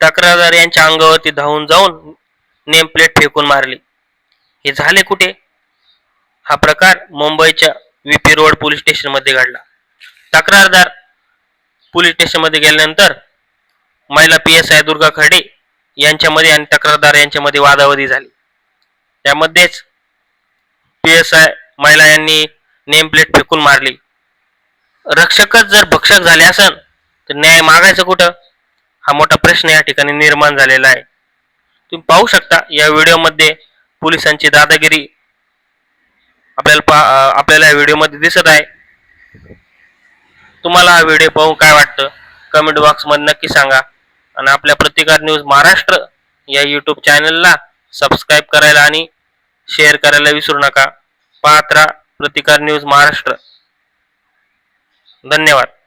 तक्रारदार यांच्या अंगावरती धावून जाऊन नेमप्लेट फेकून मारली. हे झाले कुठे? हा प्रकार मुंबईच्या व्हीपी रोड पोलीस स्टेशनमध्ये घडला. तक्रारदार पोलीस स्टेशनमध्ये गेल्यानंतर महिला पी एस आय दुर्गा खडे यांच्यामध्ये आणि तक्रारदार यांच्यामध्ये वादावादी झाली. त्यामध्येच पी एस आय महिला यांनी नेमप्लेट फेकून मारली. रक्षकच जर भक्षक झाले असन तर न्याय मागायचं कुठं? हा मोठा प्रश्न या ठिकाणी निर्माण झालेला आहे. तुम्ही पाहू शकता या व्हिडिओमध्ये पोलिसांची दादागिरी आपल्याला पा आपल्याला या व्हिडिओमध्ये दिसत आहे. तुम्हाला हा व्हिडिओ पाहून काय वाटतं? कमेंट बॉक्समध्ये नक्की सांगा. आणि आपल्या प्रतिकार न्यूज महाराष्ट्र या यूट्यूब चॅनलला सबस्क्राईब करायला आणि शेअर करायला विसरू नका. पात्रा प्रतिकार न्यूज महाराष्ट्र. धन्यवाद.